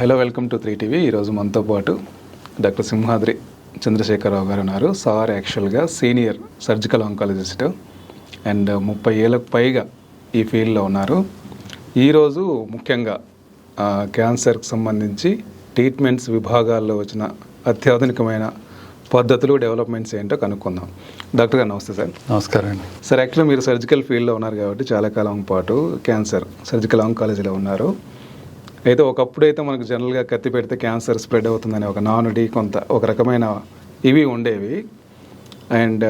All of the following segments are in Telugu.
Hello welcome to three TV. ఈరోజు మనతో పాటు డాక్టర్ సింహాద్రి చంద్రశేఖరరావు గారు ఉన్నారు. సార్ యాక్చువల్గా సీనియర్ సర్జికల్ ఆంకాలజిస్ట్ అండ్ ముప్పై ఏళ్ళకు పైగా ఈ ఫీల్డ్లో ఉన్నారు. ఈరోజు ముఖ్యంగా క్యాన్సర్కి సంబంధించి ట్రీట్మెంట్స్ విభాగాల్లో వచ్చిన అత్యాధునికమైన పద్ధతులు డెవలప్మెంట్స్ ఏంటో కనుక్కుందాం. డాక్టర్ గారు నమస్తే సార్. నమస్కారం అండి. సార్ యాక్చువల్లీ మీరు సర్జికల్ ఫీల్డ్లో ఉన్నారు కాబట్టి చాలా కాలం పాటు క్యాన్సర్ సర్జికల్ ఆంకాలజీలో ఉన్నారు. అయితే ఒకప్పుడు అయితే మనకు జనరల్గా కత్తి పెడితే క్యాన్సర్ స్ప్రెడ్ అవుతుందని ఒక నానుడి కొంత ఒక రకమైన ఇవి ఉండేవి. అండ్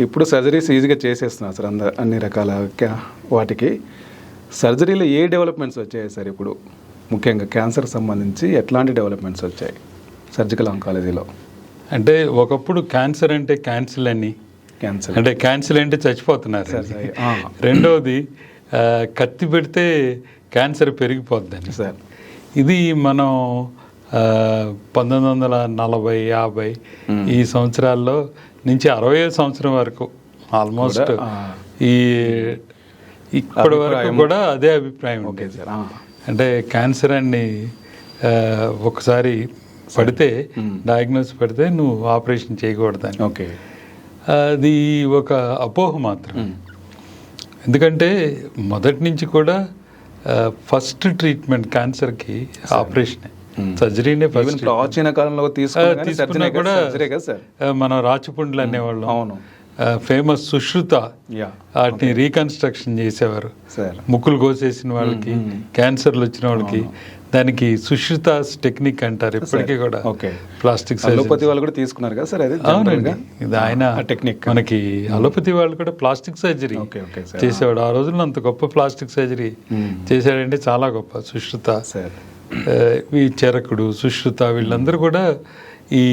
ఇప్పుడు సర్జరీస్ ఈజీగా చేసేస్తున్నారు సార్ అంద అన్ని రకాల క్యా వాటికి. సర్జరీలో ఏ డెవలప్మెంట్స్ వచ్చాయి సార్ ఇప్పుడు? ముఖ్యంగా క్యాన్సర్ సంబంధించి ఎట్లాంటి డెవలప్మెంట్స్ వచ్చాయి సర్జికల్ ఆంకాలజీలో? అంటే ఒకప్పుడు క్యాన్సర్ అంటే క్యాన్సిల్ అని. క్యాన్సర్. అంటే క్యాన్సిల్ అంటే చచ్చిపోతున్నారు. సరే. రెండవది కత్తి పెడితే క్యాన్సర్ పెరిగిపోద్దని. సార్. ఇది మనం పంతొమ్మిది వందల నలభై యాభై ఈ సంవత్సరాల్లో నుంచి అరవై సంవత్సరం వరకు ఆల్మోస్ట్. ఈ ఇప్పటి వరకు కూడా అదే అభిప్రాయం ఓకే సార్. అంటే క్యాన్సర్ అని ఒకసారి పడితే డయాగ్నోస్ పెడితే నువ్వు ఆపరేషన్ చేయకూడదని. ఓకే. అది ఒక అపోహ మాత్రం. ఎందుకంటే మొదటి నుంచి కూడా ఫస్ట్ ట్రీట్మెంట్ క్యాన్సర్కి ఆపరేషన్ సర్జరీనే ఫస్ట్ ప్రాచీన కాలంలో తీసుకున్నా కూడా మనం రాచపుండ్లు అనేవాళ్ళం. అవును. ఫేమస్ సుశ్రుత వాటిని రీకన్స్ట్రక్షన్ చేసేవారు. సార్ ముక్కులు కోసేసిన వాళ్ళకి క్యాన్సర్లు వచ్చిన వాళ్ళకి. దానికి సుశ్రుతాస్ టెక్నిక్ అంటారు ఇప్పటికీ కూడా. ఓకే. ప్లాస్టిక్ అలోపతి వాళ్ళు కూడా తీసుకున్నారు కదా సార్ అది అవునండి. ఇది ఆయన టెక్నిక్. మనకి అలోపతి వాళ్ళు కూడా plastic surgery okay okay sir. చేసేవాడు. ఆ రోజుల్లో అంత గొప్ప ప్లాస్టిక్ సర్జరీ చేశాడంటే చాలా గొప్ప సుశ్రుత. ఈ చెరకుడు సుశ్రుత వీళ్ళందరూ కూడా ఈ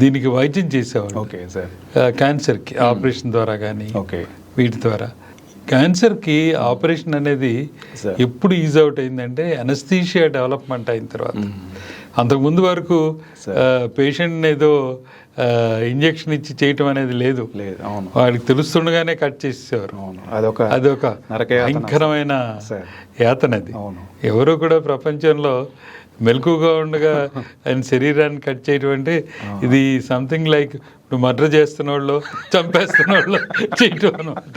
దీనికి వైద్యం చేసేవాడు ఓకే సార్. క్యాన్సర్కి ఆపరేషన్ ద్వారా కానీ ఓకే. వీటి ద్వారా. క్యాన్సర్కి ఆపరేషన్ అనేది. ఎప్పుడు ఈజ్ అవుట్ అయిందంటే అనస్థీషియా డెవలప్మెంట్ అయిన తర్వాత. అంతకుముందు వరకు పేషెంట్ ఏదో ఇంజెక్షన్ ఇచ్చి చేయటం అనేది లేదు. లేదు అవును. వాడికి తెలుస్తుండగానే కట్ చేసేవారు అవును అదొక అదొక. భయంకరమైన సార్ యాతన అది. అవును. ఎవరు కూడా ప్రపంచంలో మెలకుగా ఉండగా ఆయన శరీరాన్ని కట్ చేయడం అంటే ఇది సంథింగ్ లైక్ ఇప్పుడు మర్డర్ చేస్తున్న వాళ్ళు చంపేస్తున్న వాళ్ళు చేయటం అనమాట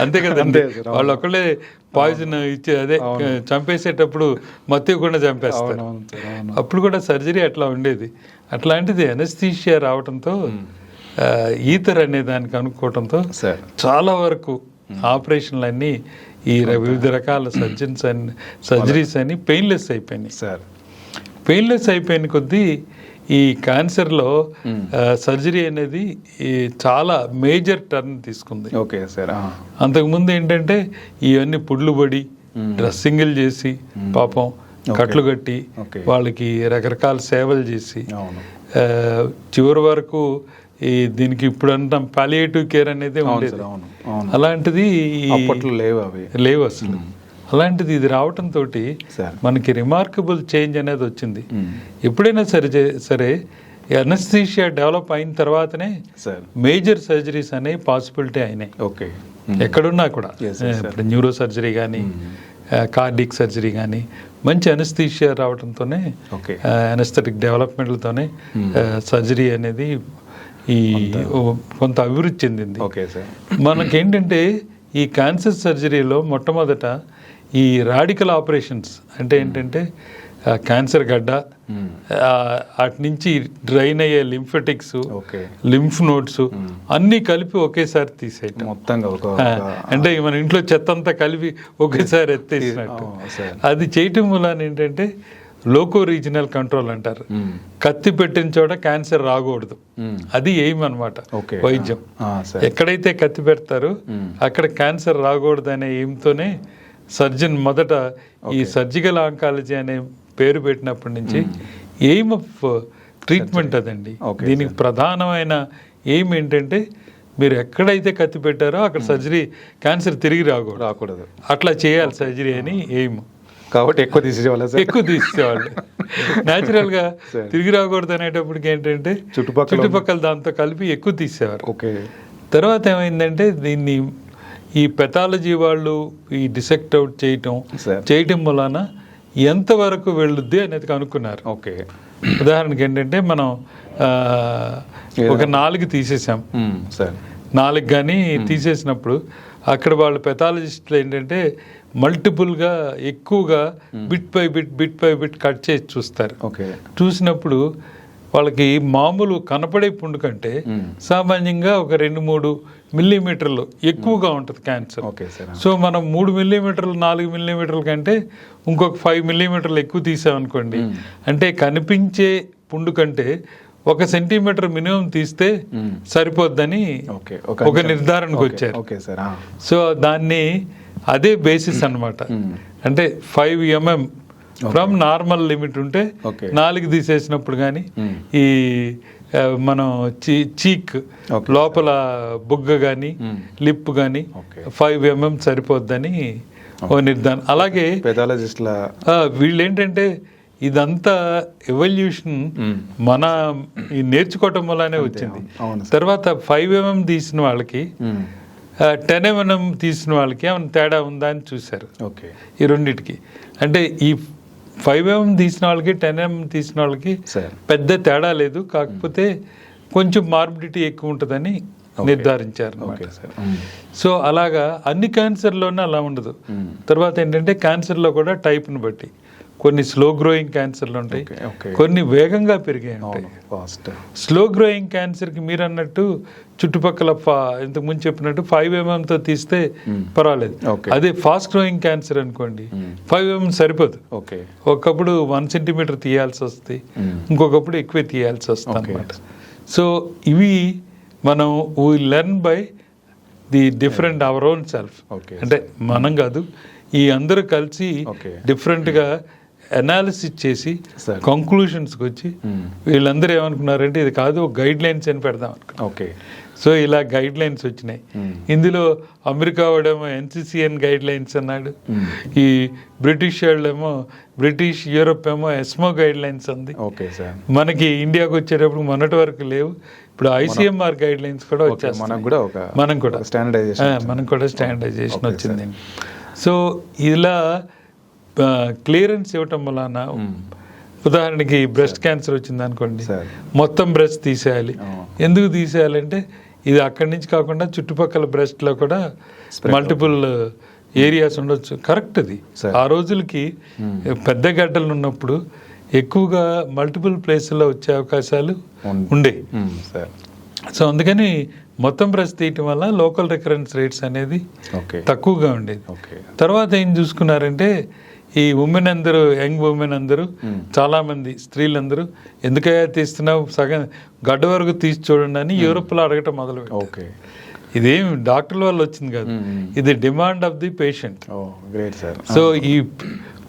అంతే కదండి. వాళ్ళు ఒకళ్ళే పాయిజన్ ఇచ్చి అదే చంపేసేటప్పుడు మత్తు ఇవ్వకుండా చంపేస్తారు. అప్పుడు కూడా సర్జరీ అట్లా ఉండేది. అట్లాంటిది అనస్థీషియా రావడంతో ఆ, ఈథర్ అనే దానికి అనుకోవడంతో సార్. చాలా వరకు ఆపరేషన్లు అన్నీ ఈ వివిధ రకాల సర్జన్స్ అన్ని సర్జరీస్ అని పెయిన్లెస్ అయిపోయినాయి. సార్. పెయిన్లెస్ అయిపోయిన కొద్దీ ఈ క్యాన్సర్లో సర్జరీ అనేది చాలా మేజర్ టర్న్ తీసుకుంది. Okay sir. అంతకుముందు ఏంటంటే ఇవన్నీ పుడ్లు పడి డ్రెస్సింగ్లు చేసి పాపం కట్లు కట్టి. వాళ్ళకి రకరకాల సేవలు చేసి చివరి వరకు ఈ దీనికి ఇప్పుడు అంటాం పాలియేటివ్ కేర్ అనేది ఉండేది. అలాంటిది అప్పట్లో లేవు అవి. లేవు అసలు. అలాంటిది ఇది రావటంతో మనకి రిమార్కబుల్ చేంజ్ అనేది వచ్చింది. ఎప్పుడైనా సరే సరే అనస్థీషియా డెవలప్ అయిన తర్వాతనే సార్. మేజర్ సర్జరీస్ అనేవి పాసిబిలిటీ అయినాయి. ఓకే. ఎక్కడున్నా కూడా. ఇప్పుడు న్యూరో సర్జరీ కానీ కార్డిక్ సర్జరీ కానీ మంచి అనస్థీషియా రావడంతోనే ఓకే. అనస్థెటిక్ డెవలప్మెంట్లతోనే సర్జరీ అనేది ఈ కొంత అభివృద్ధి చెందింది. Okay sir. మనకేంటంటే ఈ క్యాన్సర్ సర్జరీలో మొట్టమొదట ఈ రాడికల్ ఆపరేషన్స్ అంటే ఏంటంటే క్యాన్సర్ గడ్డ అటు నుంచి డ్రైన్ అయ్యే లింఫెటిక్స్ లింఫ్ నోట్స్ అన్నీ కలిపి ఒకేసారి తీసేయటం. మొత్తంగా అంటే మన ఇంట్లో చెత్త అంతా కలిపి ఒకేసారి ఎత్తేసినట్టు. అది చేయటం వలన ఏంటంటే లోకో రీజనల్ కంట్రోల్ అంటారు. కత్తి పెట్టిన చోట క్యాన్సర్ రాకూడదు. అది ఎయిమ్ అనమాట ఓకే. వైద్యం. ఎక్కడైతే కత్తి పెడతారో అక్కడ క్యాన్సర్ రాకూడదు అనే ఎయిమ్తోనే సర్జన్ మొదట ఈ సర్జికల్ ఆంకాలజీ అనే పేరు పెట్టినప్పటి నుంచి ఎయిమ్ ఆఫ్ ట్రీట్మెంట్ అదండి. దీనికి ప్రధానమైన ఎయిమ్ ఏంటంటే మీరు ఎక్కడైతే కత్తి పెట్టారో అక్కడ సర్జరీ క్యాన్సర్ తిరిగి రాకూడదు. రాకూడదు. అట్లా చేయాలి సర్జరీ అని ఎయిమ్. కాబట్టి ఎక్కువ తీసేవాళ్ళ ఎక్కువ తీసేవాళ్ళు న్యాచురల్గా. తిరిగి రాకూడదు అనేటప్పటికి ఏంటంటే చుట్టుపక్కల చుట్టుపక్కల దాంతో కలిపి ఎక్కువ తీసేవారు ఓకే. తర్వాత ఏమైందంటే దీన్ని ఈ పెథాలజీ వాళ్ళు ఈ డిసెక్ట్ అవుట్ చేయటం చేయటం వలన ఎంతవరకు వెళ్ళుద్ది అనేది కనుక్కున్నారు. ఓకే. ఉదాహరణకి ఏంటంటే మనం ఒక నాలుగు తీసేసాం. సార్. నాలుగు కానీ తీసేసినప్పుడు అక్కడ వాళ్ళు పెథాలజిస్టులు ఏంటంటే మల్టిపుల్గా ఎక్కువగా bit by bit bit by bit cut చేసి చూస్తారు. ఓకే. చూసినప్పుడు వాళ్ళకి మామూలు కనపడే పుండు కంటే. సామాన్యంగా ఒక రెండు మూడు మిల్లీమీటర్లు ఎక్కువగా ఉంటుంది క్యాన్సర్. Okay sir. సో మనం మూడు మిల్లీమీటర్లు నాలుగు మిల్లీమీటర్ల కంటే ఇంకొక ఫైవ్ మిల్లీమీటర్లు ఎక్కువ తీసామనుకోండి అంటే కనిపించే పుండు కంటే ఒక సెంటీమీటర్ మినిమం తీస్తే. సరిపోద్దని ఓకే ఒక నిర్ధారణకు వచ్చారు ఓకే సార్ ఆ. సో దాన్ని అదే బేసిస్ అన్నమాట మ్మ్. అంటే five mm from normal limit ఉంటే. నాలుగు తీసేసినప్పుడు కానీ. ఈ మనం చీ చీక్. లోపల బుగ్గ కానీ. లిప్ కానీ. ఫైవ్ ఎంఎం సరిపోద్దని ఓ నిర్ధారణ అలాగే వీళ్ళు ఏంటంటే ఇదంతా ఎవల్యూషన్ మ్మ్. మన ఈ నేర్చుకోవటం వల్లనే వచ్చింది. తర్వాత ఫైవ్ ఎంఎం తీసిన వాళ్ళకి. టెన్ ఎంఎం తీసిన వాళ్ళకి ఏమైనా తేడా ఉందా అని చూశారు. ఓకే. ఈ రెండిటికి. అంటే ఈ ఫైవ్ ఎంఎం తీసిన వాళ్ళకి టెన్ ఎంఎం తీసిన వాళ్ళకి పెద్ద తేడా లేదు. కాకపోతే కొంచెం మార్బిడిటీ ఎక్కువ ఉంటుందని నిర్ధారించారు. సో అలాగా అన్ని క్యాన్సర్లోనే అలా ఉండదు. తర్వాత ఏంటంటే క్యాన్సర్లో కూడా టైప్ని బట్టి. కొన్ని స్లో గ్రోయింగ్ క్యాన్సర్లు ఉంటాయి కొన్ని వేగంగా పెరిగాయి ఉంటాయి స్లో గ్రోయింగ్ క్యాన్సర్కి మీరు అన్నట్టు చుట్టుపక్కల ఇంతకు ముందు చెప్పినట్టు ఫైవ్ ఎంఎంతో తీస్తే మ్మ్. పర్వాలేదు. అదే ఫాస్ట్ గ్రోయింగ్ క్యాన్సర్ అనుకోండి. ఫైవ్ ఎంఎం సరిపోదు ఓకే ఒకప్పుడు వన్ సెంటీమీటర్ తీయాల్సి వస్తుంది మ్మ్. ఇంకొకప్పుడు ఎక్కువ తీయాల్సి వస్తుంది. అనమాట సో ఇవి మనం we learn by the different our own self అంటే మనం కాదు ఈ అందరూ కలిసి. డిఫరెంట్గా అనాలిసిస్ చేసి. కంక్లూషన్స్కి వచ్చి. వీళ్ళందరూ ఏమనుకున్నారంటే ఇది కాదు గైడ్ లైన్స్ అని పెడదాం అనుకున్నారు ఓకే. సో ఇలా గైడ్ లైన్స్ వచ్చినాయి. ఇందులో అమెరికా వాడేమో ఎన్సిసిఎన్ గైడ్ లైన్స్ అన్నాడు. ఈ బ్రిటిష్ వాళ్ళేమో బ్రిటిష్ యూరోప్ ఏమో ఎస్మో గైడ్ లైన్స్ ఉంది ఓకే సార్. మనకి ఇండియాకి వచ్చేటప్పుడు మొన్నటి వరకు లేవు. ఇప్పుడు ఐసీఎంఆర్ గైడ్ లైన్స్ కూడా ఓకే వచ్చేస్తాయి మనకు కూడా ఒక మనం కూడా. స్టాండర్డైజేషన్ ఆ, మనకు కూడా స్టాండర్డైజేషన్ వచ్చింది. సో ఇలా క్లియరెన్స్ ఇవ్వటం వలన ఉదాహరణకి బ్రెస్ట్ క్యాన్సర్ వచ్చింది అనుకోండి. మొత్తం బ్రెస్ట్ తీసేయాలి. ఎందుకు తీసేయాలంటే ఇది అక్కడి నుంచి కాకుండా చుట్టుపక్కల బ్రెస్ట్లో కూడా మల్టిపుల్ ఏరియాస్ ఉండొచ్చు. కరెక్ట్ అది. ఆ రోజులకి పెద్ద గడ్డలు ఉన్నప్పుడు ఎక్కువగా మల్టిపుల్ ప్లేసుల్లో వచ్చే అవకాశాలు ఉం- ఉండేవి సార్. సో అందుకని మొత్తం బ్రెస్ట్ తీయటం వల్ల లోకల్ రికరెన్స్ రేట్స్ అనేది తక్కువగా ఉండేది. ఓకే. తర్వాత ఏం చూసుకున్నారంటే ఈ ఉమెన్ అందరూ యంగ్ ఉమెన్ అందరూ మ్మ్. చాలా మంది స్త్రీలందరూ ఎందుకయ్యా తీస్తున్నావు? సగం గడ్డ వరకు తీసి చూడండి అని యూరోప్లో అడగటం మొదలు ఓకే. ఇదేం డాక్టర్ల వల్ల వచ్చింది కాదు. ఇది demand of the patient. Great sir. So ఈ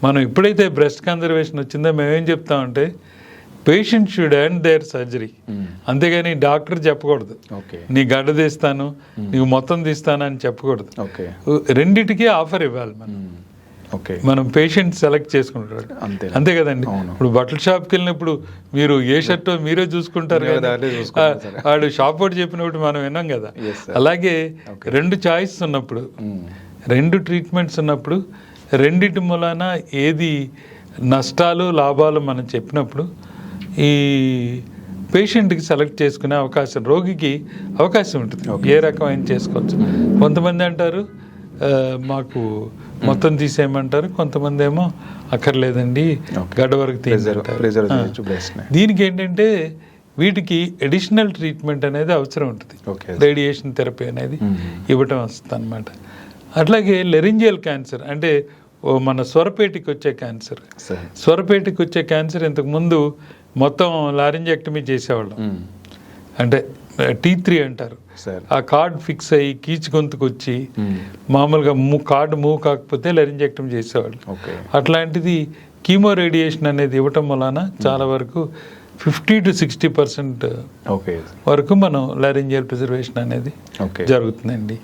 మనం ఎప్పుడైతే బ్రెస్ట్ కన్జర్వేషన్ వచ్చిందో మేమేం చెప్తామంటే patient should and there surgery. అంతేగాని డాక్టర్ చెప్పకూడదు. ఓకే. నీ గడ్డ తీస్తాను నీకు మొత్తం తీస్తాను అని చెప్పకూడదు. ఓకే. రెండిటికి ఆఫర్ ఇవ్వాలి మనం. ఓకే మనం పేషెంట్ సెలెక్ట్ చేసుకుంటాడు. అంతే. అంతే కదండి. ఇప్పుడు బట్టల షాప్కి వెళ్ళినప్పుడు మీరు ఏ షర్టో మీరే చూసుకుంటారు సరే. వాడు షాప్ వాడు చెప్పినప్పుడు మనం విన్నాం కదా. అలాగే రెండు చాయిస్ ఉన్నప్పుడు రెండు ట్రీట్మెంట్స్ ఉన్నప్పుడు రెండిటి మూలాన ఏది నష్టాలు లాభాలు మనం చెప్పినప్పుడు ఈ పేషెంట్కి సెలెక్ట్ చేసుకునే అవకాశం రోగికి అవకాశం ఉంటుంది. ఏ రకమైన చేసుకోవచ్చు. కొంతమంది అంటారు "ఆ, మాకు మొత్తం తీసేయమంటారు కొంతమంది ఏమో అక్కర్లేదండి. గడ్డ వరకు దీనికి ఏంటంటే వీటికి అడిషనల్ ట్రీట్మెంట్ అనేది అవసరం ఉంటుంది. రేడియేషన్ థెరపీ అనేది. ఇవ్వటం వస్తుంది అనమాట అట్లాగే లెరింజియల్ క్యాన్సర్ అంటే మన స్వరపేటికి వచ్చే క్యాన్సర్ సార్. స్వరపేటికి వచ్చే క్యాన్సర్ ఇంతకు ముందు మొత్తం లారింజెక్టమీ చేసేవాళ్ళం. అంటే టీ త్రీ అంటారు. ఆ కార్డ్ ఫిక్స్ అయ్యి కీచు గొంతుకు వచ్చి మ్మ్. మామూలుగా మూ కార్డు మూవ్ కాకపోతే లెరింజెక్టమీ చేసేవాళ్ళు. అట్లాంటిది కీమో రేడియేషన్ అనేది ఇవ్వటం వలన చాలా వరకు fifty to sixty percent okay. వరకు మనం లారింజియల్ ప్రిజర్వేషన్ అనేది జరుగుతుందండి.